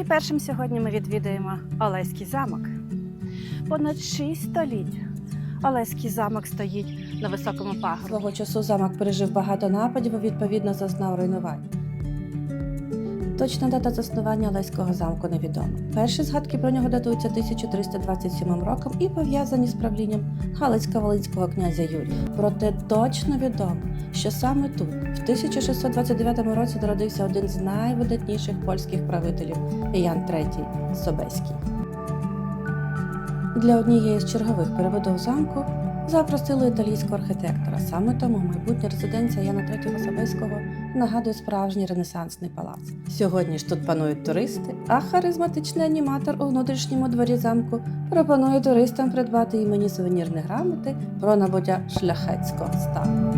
І першим сьогодні ми відвідаємо Олеський замок. Понад 6 століть Олеський замок стоїть на високому пагорбі. Свого часу замок пережив багато нападів і відповідно зазнав руйнувань. Точна дата заснування Олеського замку невідома. Перші згадки про нього датуються 1327 роком і пов'язані з правлінням Галицько-Волинського князя Юрія. Проте точно відомо, що саме тут, в 1629 році, народився один з найвидатніших польських правителів Ян III Собеський. Для однієї з чергових перебудов замку запросили італійського архітектора. Саме тому майбутня резиденція Яна III Собеського нагадує справжній ренесансний палац. Сьогодні ж тут панують туристи, а харизматичний аніматор у внутрішньому дворі замку пропонує туристам придбати імені сувенірні грамоти про набуття шляхетського стану.